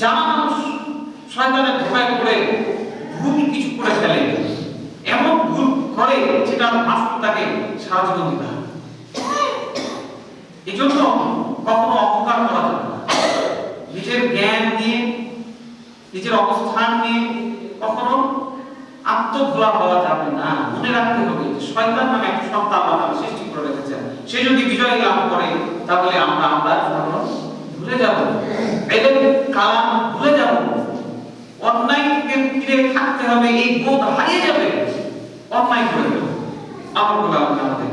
যারা মানুষ শয়তানের ধোকায় পড়ে ভুল কিছু করে ফেলে, এমন ভুল করে যেটা মাসুল তাকে সারা জীবন দিতে হবে। এই জন্য কখনো অহংকার করা যাবে নিজের জ্ঞান নিয়ে, নিজের অবস্থান নিয়ে কখনো আত্মভোলা হওয়া যাবে না। মনে রাখতে হবে শয়তান নামে একটা সত্তা আল্লাহ সৃষ্টি করে রেখেছেন। সে যদি বিজয় লাভ করে, তাহলে আমরা আমরা ভুলে যাব। এদের কালাম ভুলে যাব অন্যায় ফিরে থাকতে হবে, এই বোধ হারিয়ে যাবে। অন্যায় করে দেব আমার বলে আমাদের।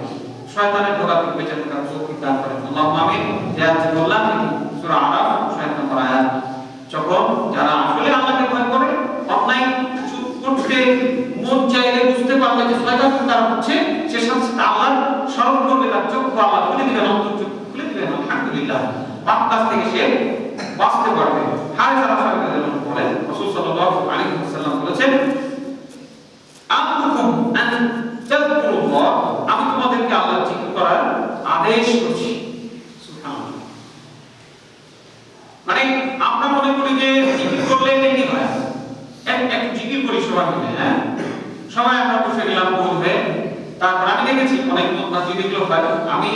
শয়তানের ধোকা থেকে বেঁচে থাকার দান করেন আল্লাহুম্মা আমিন। যে আয়াতটি বললাম, সূরা আরাফ 6 নম্বর আয়াত। যখন যারা আসলে আল্লাহকে ভয় করে, অন্যায় কিছু করতে মন চাইলে বুঝতে পারলে যে শয়তান তার হচ্ছে সে সাথে আল্লাহ স্মরণ করবে তার চক্ষু আল্লাহ খুলে দিবেন, অন্তর চক্ষু খুলে দিবেন। আলহামদুলিল্লাহ। পাপ কাজ থেকে সে বাঁচতে পারবে। হারিস আল-আশআরী রাদিয়াল্লাহু বলেন রাসূল সাল্লাল্লাহু আলাইহি ওয়াসাল্লাম বলেছেন আমরুকুম আন তাযকুরুল্লাহ আমি তোমাদেরকে আল্লাহ জিকির করার আদেশ করছি সুবহানাল্লাহ মানে আমরা মনে করি যে জিকির করলে নাকি হয় এক এক জিকির করি সবাই মিলে হ্যাঁ সবাই আমরা বসে গেলাম ভুল হয়ে তারপর আমি দেখেছি অনেক মসজিদ এগুলো হয় আমি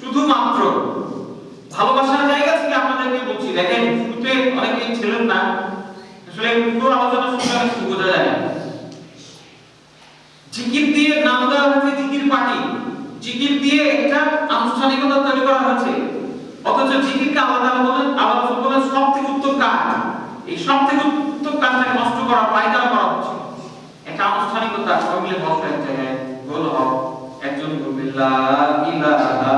শুধুমাত্র ভালোবাসার জায়গা থেকে আপনাদেরকে বলছি দেখেন শুরুতে অনেকেই ছিলেন না পুরো আলোচনা শুনলে কিছু বোঝা যায় জিকির দিয়ে নাম দেওয়া হয়েছে জিকির পার্টি। জিকির দিয়ে একটা আনুষ্ঠানিকতা তৈরি করা হয়েছে। অথচ জিকিরকে আলাদা বলেন আলাদা বলেন সব থেকে উত্তম কাজ। এই সব থেকে উত্তম কাজটাকে নষ্ট করা, পায়তারা করা হচ্ছে। একটা আনুষ্ঠানিকতা, সবাই মিলে বসে এক গোল হও। একজন বলবে ইলাহা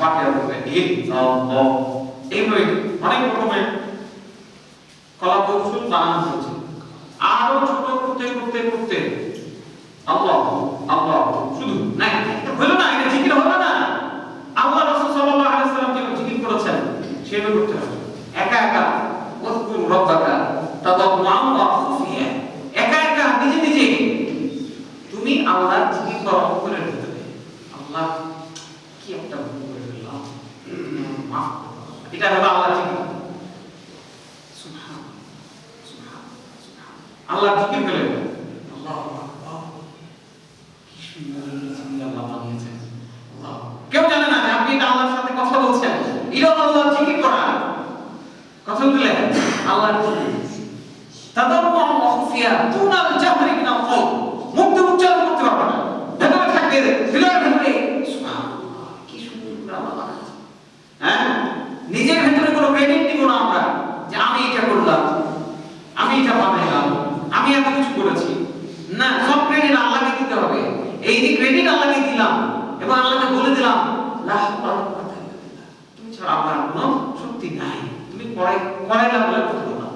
বাকিরা বলবে ইল্লাল্লাহ অনেক রকমের কলা কৌশল বানানো হচ্ছে আরও ছোট করতে করতে করতে আল্লাহ আল্লাহ শুধু না এটা হলো না এটা জিকির হলো না আল্লাহ রাসূল সাল্লাল্লাহু আলাইহি সাল্লাম যে জিকির করেছেন সেভাবে করতে হবে একা একা ওয়াজকুর রাব্বাকা তাদাররুআন ওয়া খুফিয়া একা একা নিজে নিজে তুমি আল্লাহর জিকির করো অন্তরের ভিতরে আল্লাহ কি একটা ভুল করে ফেললাম মাফ করো। এটা হলো আল্লাহর জিকির সুবহান সুবহান সুবহান আল্লাহর জিকির করে আল্লাহু আকবার কি সুন্দর জিকির আল্লাহ বানিয়েছেন আল্লাহ কেউ জানে না আপনি এটা আল্লাহর সাথে কথা বলছেন? এটা হলো আল্লাহর জিকির করা। কথা বুঝলেন আল্লাহ তাদের কোন খুফিয়া তুনাল জাহরি না কওল মুখ দিয়ে উচ্চারণ করতে পারবে না ভেতরে থাকবে হৃদয়ের ভেতরে সুবহানাল্লাহ কি সুন্দর করে আল্লাহ বানাচ্ছেন হ্যাঁ নিজের ভেতরে কোনো ক্রেডিট নিব না আমরা যে আমি এটা করলাম আমি এটা বানাইলাম আমি এত কিছু করেছি। না, সব ক্রেডিট আল্লাহকে দিতে হবে। এই যে ক্রেডিট আল্লাহকে দিলাম এবং আল্লাহকে বলে দিলাম। তুমি ছাড়া আমার কোনো শক্তি নাই। তুমি করাই বলে কথা বলো।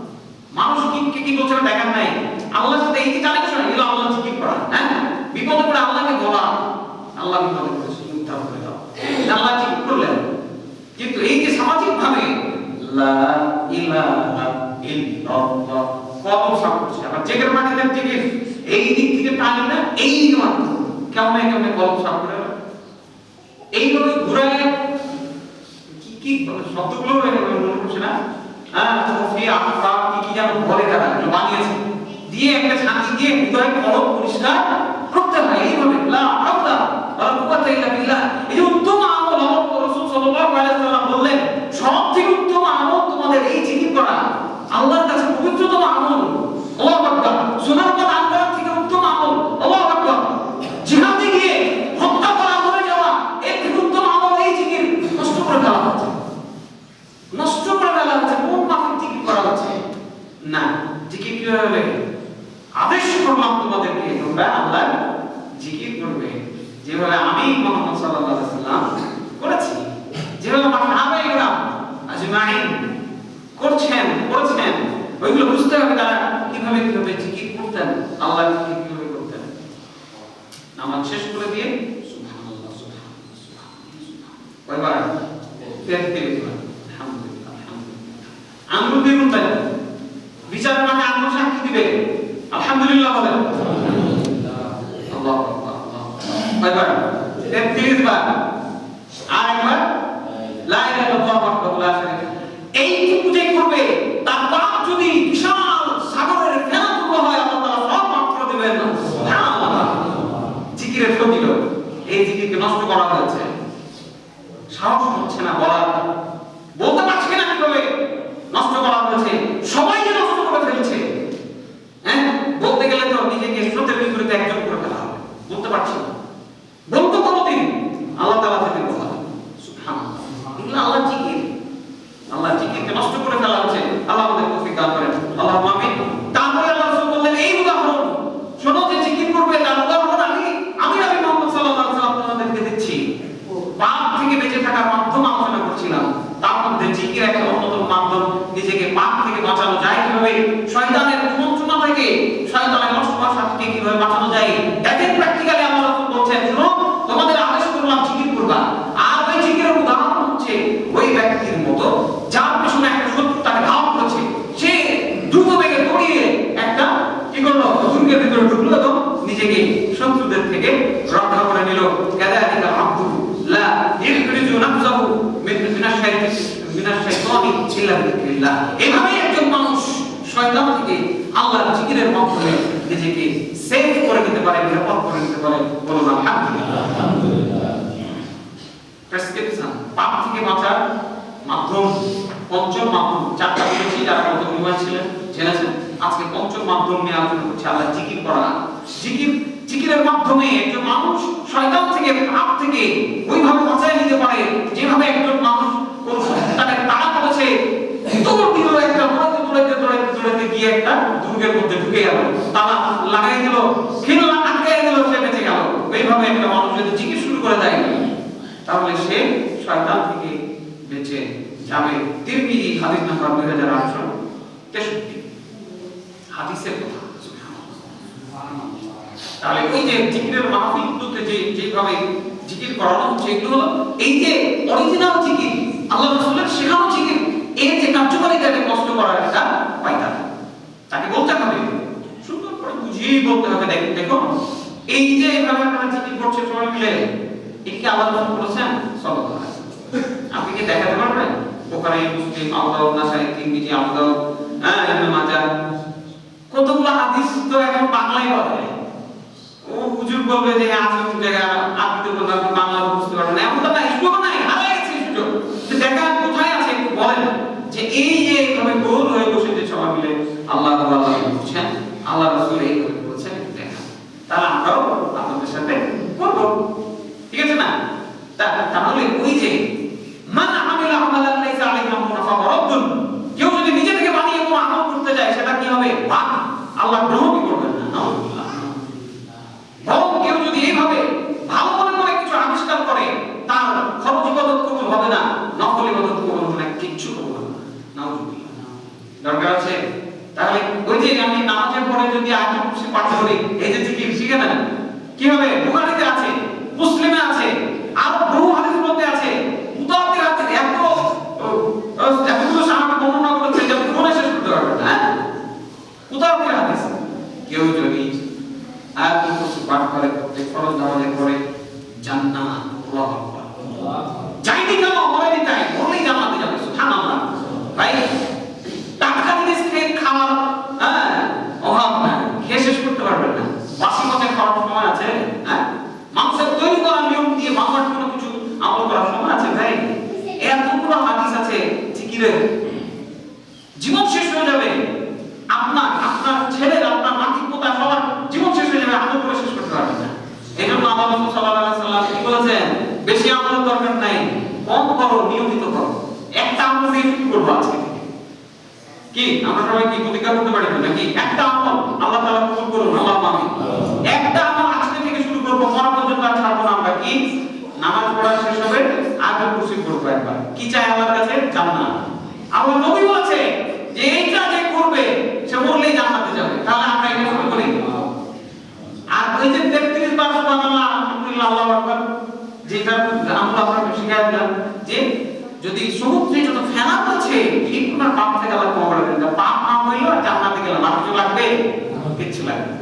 মানুষ কি কি কি বলছে নাই। আল্লাহর সাথে এই যে কানেকশন এগুলো আল্লাহ জিকির করা হ্যাঁ? বিপদে পড়ে আল্লাহকে বলা। আল্লাহ বিপদে পড়েছে করে দাও আল্লাহ জিকির করলেন। কিন্তু এই যে সামাজিক ভাবে লা ইলাহা ইল্লাল্লাহ সাপ করছে। আবার জেকের মাটিতে থেকে এই দিক থেকে টানি না, এই দিকে এইভাবে কি কি শব্দগুলো মনে করছে না? হ্যাঁ উত্তম ওয়াসাল্লাম বললেন সব থেকে উত্তম আমল তোমাদের এই জিকির করা আল্লাহর কাছে পবিত্রতম আমল আল্লাহু আকবার সুনার কথা দান করার থেকে উত্তম আমল আল্লাহু আকবার জিহাদে গিয়ে হত্যা করা মরে যাওয়া এর থেকে উত্তম আমল এই জিকির নষ্ট করে ফেলা হচ্ছে নষ্ট করে ফেলা হচ্ছে কোন মাফিক জিকির করা হচ্ছে না জিকির কি হবে আদেশ করলাম তোমাদেরকে তোমরা আল্লাহ জিকির করবে যেভাবে আমি মোহাম্মদ সাল্লাল্লাহু আলাইহি সাল্লাম করেছি যেভাবে আমার সাহাবায়ে কেরাম আজমাইন করছেন করেছেন ওইগুলো বুঝতে হবে তারা কীভাবে কীভাবে জিকির করতেন আল্লাহ জিকির কীভাবে করতেন নামাজ শেষ করে দিয়ে এই নষ্ট করা হয়েছে। সাহস হচ্ছে না বলা বলতে পারছি না কীভাবে নষ্ট করা হয়েছে। সবাইকে নষ্ট করে ফেলছে। হ্যাঁ? বলতে গেলে তো নিজেকে স্রোতের বিপরীতে একজন করে ফেলা হবে। বলতে পারছি না। করে নিল কাযালিকা আব্দু লা ইখরিজু নাফসাহু মিন মিনাশ শাইতানি মিনাশ শাইতানি ইল্লা বিযিকরিল্লাহ একজন মানুষ শয়তান থেকে আল্লাহর জিকিরের মাধ্যমে নিজেকে সেভ করে নিতে পারে, নিরাপদ করে নিতে পারে। বলুন, আলহামদুলিল্লাহ। প্রেসক্রিপশন পাপ থেকে বাঁচার মাধ্যম, পঞ্চম মাধ্যম, চারটা বলেছি যারা গত রবিবার ছিলেন, জেনেছেন। আজকে পঞ্চম মাধ্যম নিয়ে আলোচনা করছি আল্লাহ জিকির করা। জিকির জিকিরের মাধ্যমে একজন মানুষ শয়তান থেকে পাপ থেকে ওইভাবে বাঁচায় নিতে পারে যেভাবে একজন মানুষ তাকে তাড়া করেছে। মধ্যে ঢুকে তালা লাগাই বেঁচে একটা মানুষ যদি শুরু করে দেয়, তাহলে সে থেকে বেঁচে যাবে। তেষট্টি। হাদিসের কথা। তাহলে ওই যে জিকিরের মাহফিলগুলোতে যে যেভাবে জিকির করানো হচ্ছে, এগুলো হলো এই যে অরিজিনাল জিকির, আল্লাহ রাসূলের শেখানো জিকির, এর যে কার্যকারিতাকে কষ্ট করার একটা পাইতা তাকে বলতে হবে, সুন্দর করে বুঝিয়ে বলতে হবে, দেখ এই যে এইভাবে আপনারা জিকির করছে সবাই মিলে এটা কি আল্লাহ রাসূল বলেছেন সাল্লাল্লাহু আপনি কি দেখাতে পারবেন? বুখারী, মুসলিম, আবু নাসাই, তিরমিজি, আবু দাউদ হ্যাঁ ইবনে কতগুলো হাদিস তো এখন বাংলায় বলে। ও হুজুর বলবে যে আজকে জায়গা আপনি তো বাংলা বুঝতে পারবেন না এমন তো নাই সুযোগ নাই হারাই গেছে সুযোগ তো দেখা কোথায় আছে একটু বলেন যে এই যে এইভাবে গোল হয়ে বসে যে সবাই মিলে আল্লাহ আল্লাহ বলছেন আল্লাহ রাসূল এইভাবে বলছেন একটু দেখা তাহলে আমরাও আপনাদের সাথে করব ঠিক আছে না তা তাহলে ওই যে মান আমিলা আমালান লাইসা আলাইহি আমরুনা ফাওয়ারাদ্দুন কেউ যদি নিজে থেকে বানিয়ে কোনো আমল করতে যায় সেটা কি হবে বাদ আল্লাহ গ্রহণই করবেন না নাউজুবিল্লাহ বরং কেউ যদি এইভাবে ভালো মনে করে কিছু আবিষ্কার করে তার খরচ ইবাদত কবুল হবে না নকল ইবাদত কবুল হবে না কিচ্ছু কবুল হবে না নাউজুবিল্লাহ দরকার আছে তাহলে ওই যে আমি নামাজের পরে যদি আয়াতুল কুরসি পাঠ করি এই যে জিকির শিখে নেন কি হবে? বুখারীতে আছে মুসলিমে আছে আর বহু হাদিস মধ্যে আছে। মুতাওয়াতির হাদিস এত এতগুলো সাহাবী বর্ণনা করেছে যে কোনে শেষ করতে পারবে না হ্যাঁ? মুতাওয়াতির হাদিস কেউ যদি আয়াতুল কুরসি পাঠ করে প্রত্যেক ফরজ নামাজে করে জান্নাত আল্লাহু আকবার। যাইনি কেন মরেনি তাই মরলেই জান্নাতে যাবে সুবহানাল্লাহ ভাই টাটকা জিনিস খেয়ে খাওয়ার হ্যাঁ অভাব না খেয়ে শেষ করতে পারবেন না বাসি পথে খাওয়ার সময় আছে হ্যাঁ মাংসের তৈরি করার নিয়ম দিয়ে বাংলার কোনো কিছু আমল করার সময় আছে ভাই এতগুলো হাদিস আছে জিকিরের জীবন শেষ হয়ে যাবে আপনার আপনার ছেলের আপনার নাতি পোতা সবার জীবন শেষ হয়ে যাবে আমল করে শেষ করতে পারবেন না এই জন্য আল্লাহ রাসূল সাল্লাল্লাহু আলাইহি সাল্লাম কি বলেছেন বেশি আমলের দরকার নাই কম করো নিয়মিত করো। একটা আমল করব আজকে কি? আমরা সবাই কি প্রতিজ্ঞা করতে পারি নাকি? একটা আমল আল্লাহ তাআলা কবুল করুন, আল্লাহ আমিন একটা আমল আজকে থেকে শুরু করব, মরা পর্যন্ত আর ছাড়বো না আমরা। কি? নামাজ পড়া শেষ হবে আয়াতুল কুরসি পড়ব একবার। কি চাই আল্লাহর কাছে? জান্নাত। আল্লাহ নবী বলেছে, যে এইটা যে করবে, সে মরলেই জান্নাতে যাবে। তাহলে আমরা এটা করি আর ওই যে 33 বার সুবহানাল্লাহ, আলহামদুলিল্লাহ, আল্লাহু আকবার। যেটা আমরা আপনাকে শিখাই দিলাম যে যদি সমুদ্রে যত ফেনা আছে ঠিক পাপ থেকে আল্লাহ ক্ষমা করে দেন। পাপ না হইল আর জান্নাতে গেলাম আর কিছু লাগবে কিচ্ছু লাগবে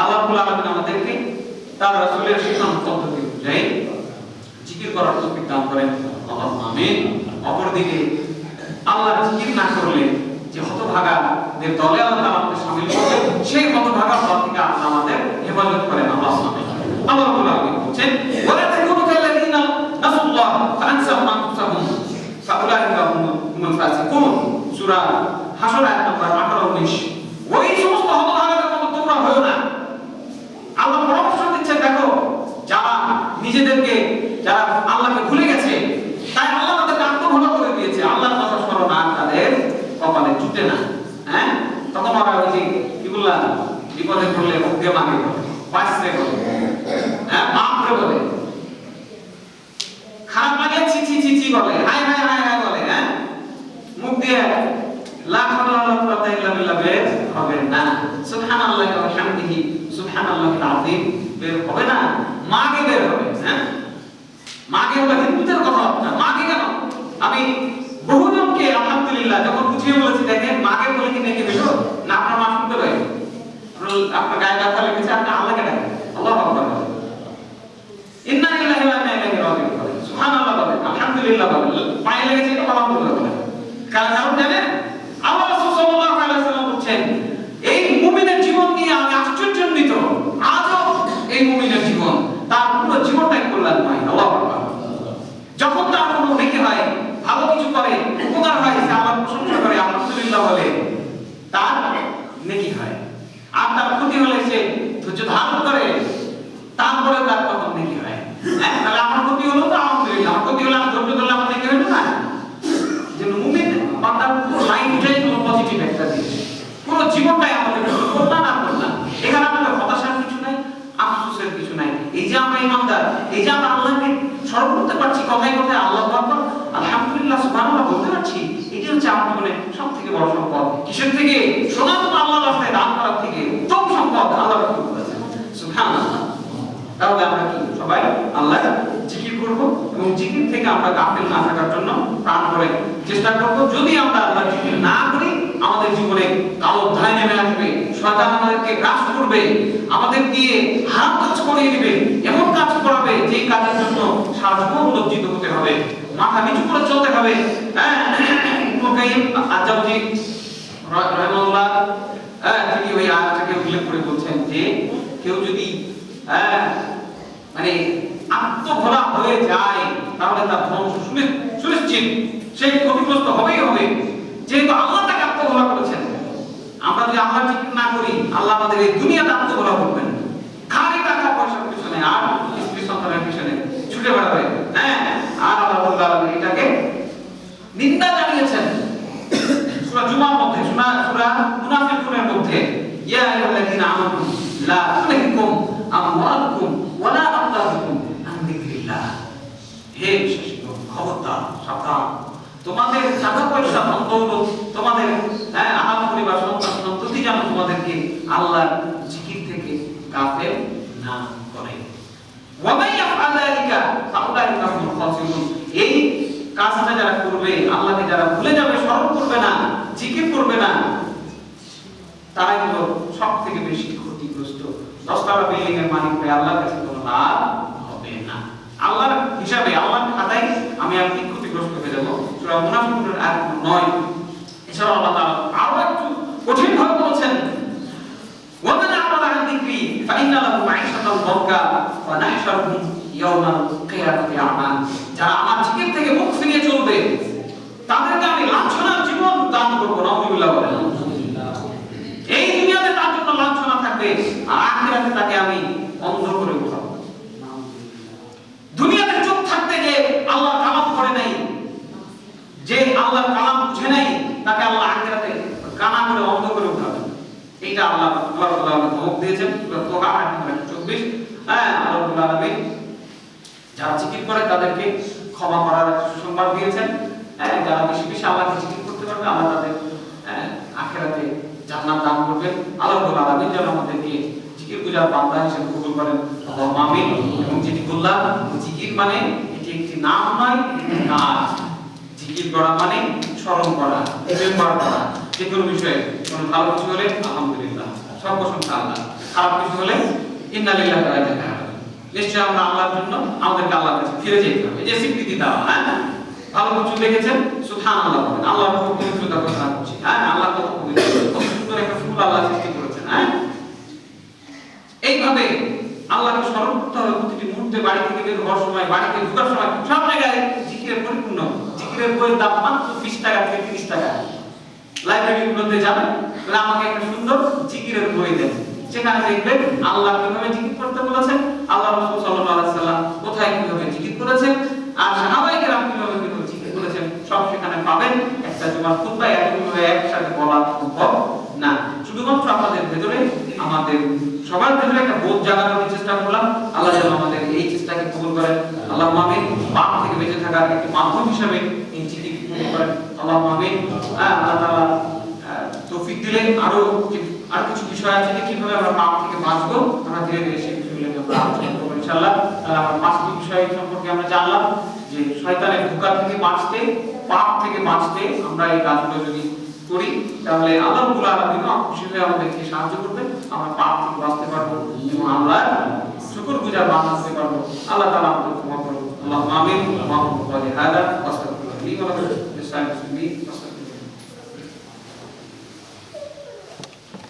আল্লাহ রাব্বুল আলামিন আমাদেরকে তার রাসূলের শিক্ষণ পদ্ধতি অনুযায়ী জিকির করার তৌফিক দান করেন। আল্লাহ আমিন। আল্লাহর জিকির না করলে যে দলে আল্লাহ শামিল করবে সেই আল্লাহ আমাদের হেফাজত করেন। আল্লাহ আমিন। আল্লাহ রাব্বুল আলামিন বলছেন সূরা হাসর আয়াত নাম্বার 18 19 ওই সমস্ত হতভাগাদের মতো তোমরা হও না। আল্লাহ পরামর্শ দিচ্ছেন, দেখো, যারা নিজেদেরকে, যারা আল্লাহকে ভুলে গেছে, তাই আল্লাহ তাদেরকে আত্মভোলা করে দিয়েছে। আল্লাহর কথা স্মরণ আর তাদের কপালে জুটে না। হ্যাঁ? তখন ওরা ওই যে, কি বললাম, বিপদে পড়লে মুখে মাগে, বাঁচতে বলে হ্যাঁ বাপরে বলে খারাপ লাগে ছি ছি ছি ছি বলে হাই হাই হাই হাই বলে হ্যাঁ মুখ দিয়ে বিল্লাহ হবে না। সুবহানাল্লাহি ওয়া বের বের হবে হ্যাঁ? মাগে হলো হিন্দুদের কথা না। কেন? আমি বহুজনকে আলহামদুলিল্লাহ যখন বুঝিয়ে বলেছি, দেখেন বলে কি নেকি বেশো না, আপনার মা শুনতে পাই আপনার গায়ে ব্যথা লেগেছে আপনি আল্লাহকে ডাকেন আল্লাহ আকবার বলেন। ইন্না লিল্লাহি ওয়া ইন্না ইলাইহি রাজিউন বলেন। সুবহানাল্লাহ বলেন আলহামদুলিল্লাহ বলেন পায়ে লেগেছে এটা আলহামদুলিল্লাহ বলেন কারণ কারণ জানেন আল্লাহ রাসূল সাল্লাল্লাহু আলাইহি ওয়াসাল্লাম বলছেন এই মুমিনের জীবন নিয়ে আমি আশ্চর্যান্বিত আজও এই মুমিনের জীবন তার পুরো জীবনটাই কল্যাণময় আল্লাহু আকবার যখন তার কোনো নেকি হয় ভালো কিছু করে উপকার হয় সে আমার প্রশংসা করে আলহামদুলিল্লাহ বলে তার নেকি হয় আর তার ক্ষতি হলে সে ধৈর্য ধারণ করে তারপরে তার তখন নেকি হয় হ্যাঁ তাহলে আমার ক্ষতি হলো তো আলহামদুলিল্লাহ আমার ক্ষতি হলে আমি ধৈর্য ধরলে আমার নেকি হলো না যে মুমিন বান্দার পুরো লাইফটাই কোনো পজিটিভ একটা জিনিস পুরো জীবনটাই আমাদের কল্যাণ আর কল্যাণ। এখানে আমাদের হতাশার কিছু নাই, আফসোসের কিছু নাই। এই যে আমরা ইমানদার, এই যে আমরা আল্লাহকে স্মরণ করতে পারছি, কথায় কথায় আল্লাহ আকবার, আলহামদুলিল্লাহ, সুবহানাল্লাহ বলতে পারছি, এটি হচ্ছে আমার জীবনে সব থেকে বড় সম্পদ। কিসের থেকে? সনাতন আল্লাহর রাস্তায় দান করার থেকে উত্তম সম্পদ আল্লাহ সুবহানাল্লাহ। তাহলে আমরা কি, সবাই আল্লাহ জিকির করব? এবং জিকির থেকে আমরা গাফিল না থাকার জন্য প্রাণ করে চেষ্টা করব, যদি আমরা আল্লাহ জিকির না করি, আমাদের জীবনে কালো অধ্যায় নেমে আসবে, শয়তান আমাদেরকে গ্রাস করবে, আমাদের দিয়ে হারাম কাজ করিয়ে দিবে, এমন কাজ করাবে যেই কাজের জন্য সারা লজ্জিত হতে হবে, মাথা নিচু করে চলতে হবে। হ্যাঁ আজাউজি রাহিমাহুল্লাহ হ্যাঁ তিনি ওই আয়াতটাকে উল্লেখ করে বলছেন যে কেউ যদি হ্যাঁ মানে আত্মভোলা হয়ে যায় তাহলে তার ধ্বংস। সুনি- সুনিশ্চিত সেই ক্ষতিগ্রস্ত হবেই হবে। যেহেতু আল্লাহ তাকে আত্মভোলা করেছেন আমরা যদি আল্লাহ ঠিক না করি আল্লাহ আমাদের এই দুনিয়াতে আত্মভোলা করবেন খালি টাকা পয়সার পিছনে আর স্ত্রী সন্তানের পিছনে ছুটে বেড়াবে হ্যাঁ আর আল্লাহ রাব্বুল আলামিন এটাকে নিন্দা জানিয়েছেন সূরা জুমার মধ্যে সূরা সূরা মুনাফিকুনের মধ্যে ইয়া আইয়ুহাল্লাযীনা আমানু লা তুলহিকুম আমওয়ালুকুম ওয়ালা আওলাদুকুম আন যিকরিল্লাহ হে বিশেষজ্ঞ খবরদার সাবধান তোমাদের টাকা পয়সা দৌলত তোমাদের হ্যাঁ আহাল পরিবার সন্তান সন্ততি যেন তোমাদেরকে আল্লাহর জিকির থেকে গাফেল না করে। এই কাজটা যারা করবে আল্লাহকে যারা ভুলে যাবে, স্মরণ করবে না, জিকির করবে না, তারাই হলো সব থেকে বেশি ক্ষতিগ্রস্ত। দশতলা বিল্ডিং এর মালিক আল্লাহর কাছে কোনো লাভ হবে না। আল্লাহর হিসাবে, আল্লাহর খাতায় আমি যাব সূরা মুনাফিকুনের আয়াত 9 এছাড়াও আল্লাহ তাআলা আরো একটু কঠিন ভাবে বলছেন ومن أعرض عن ذكري فإن له معيشة ضنكا ونحشره يوم القيامة أعمى যারা আমার জিকির থেকে মুখ ফিরিয়ে চলবে তাদেরকে আমি লাঞ্ছনার জীবন দান করবো নাউজুবিল্লাহ বলেন এই দুনিয়াতে তার জন্য লাঞ্ছনা থাকবে আর আখিরাতে তাকে আমি করে অন্ধ করে এইটা আল্লাহ আল্লাহ আলামিন ধমক দিয়েছেন তোহা 24 হ্যাঁ আল্লাহ আলামিন যারা জিকির করে তাদেরকে ক্ষমা করার সুসংবাদ দিয়েছেন। হ্যাঁ যারা বেশি বেশি আল্লাহকে জিকির করতে পারবে আল্লাহ তাদের হ্যাঁ, আখিরাতে জান্নাত দান করবেন। আল্লাহ আলামিন যেন আমাদেরকে জিকির পূজার বান্দা হিসেবে কবুল করেন। আল্লাহুম্মা আমিন। এবং যেটি বললাম জিকির মানে এটি একটি নাম নয় কাজ। জিকির করা মানে স্মরণ করা রিমেম্বার করা। যে কোনো বিষয়ে কোনো ভালো কিছু হলে আলহামদুলিল্লাহ। সব প্রশংসা আল্লাহ। খারাপ কিছু হলে ইন্না লিল্লাহি ওয়া ইন্না ইলাইহি রাজিউন। নিশ্চয় আমরা আল্লাহর জন্য আমাদেরকে আল্লাহর কাছে ফিরে যেতে হবে। যে স্বীকৃতি দেওয়া হ্যাঁ? ভালো কিছু লিখেছেন সুবহানাল্লাহ বলেন। আল্লাহর উপর পবিত্রতা ঘোষণা করছি হ্যাঁ? আল্লাহ কত পবিত্র সুন্দর একটা ফুল আল্লাহ সৃষ্টি করেছেন হ্যাঁ? এইভাবে আল্লাহকে স্মরণ করতে হবে প্রতিটি মুহূর্তে বাড়ি থেকে বের হওয়ার সময় বাড়িতে ঢোকার সময় সব জায়গায় জিকিরের পরিপূর্ণ। জিকিরের বইয়ের দাম মাত্র বিশ টাকা থেকে তিরিশ টাকা। লাইব্রেরিগুলোতে যাবেন, তাহলে আমাকে একটা সুন্দর জিকিরের বই দেন। সেখানে দেখবেন আল্লাহ কীভাবে জিকির করতে বলেছেন, আল্লাহ রাসূল সাল্লাল্লাহু আলাইহি সাল্লাম কোথায় কীভাবে জিকির করেছেন, আর সাহাবায়ে কেরাম কীভাবে কীভাবে জিকির করেছেন, সব সেখানে পাবেন। একটা জুমার খুতবা এতগুলো একসাথে বলা সম্ভব না। শুধুমাত্র আমাদের ভেতরে, আমাদের সবার ভেতরে একটা বোধ জাগানোর চেষ্টা করলাম। আল্লাহ যেন আমাদের এই চেষ্টাকে কবুল করেন। আল্লাহ আমিন। পাপ থেকে বেঁচে থাকার একটি মাধ্যম হিসেবে এই চিঠিকে কবুল করেন। আল্লাহ আহ, আল্লাহ তৌফিক দিলে আরও আর কিছু বিষয় আছে যে কীভাবে আমরা পাপ থেকে বাঁচবো আমরা ধীরে ধীরে সেই বিষয়গুলো আলোচনা করব ইনশাআল্লাহ। তাহলে আমরা পাঁচটি বিষয় সম্পর্কে আমরা জানলাম যে শয়তানের ধোঁকা থেকে বাঁচতে পাপ থেকে বাঁচতে আমরা এই কাজগুলো যদি করি তাহলে আল্লাহ রাব্বুল আলামিন খুশি হয়ে আমাদেরকে সাহায্য করবে আমরা পাপ থেকে বাঁচতে পারব এবং আমরা শুকর গুজার হতে পারব। আল্লাহ তাআলা আমাদের ক্ষমা করুন। আল্লাহ আমিন। ওয়া আমিন ওয়া ওয়াস্তাগফিরুল্লাহ লি ওয়া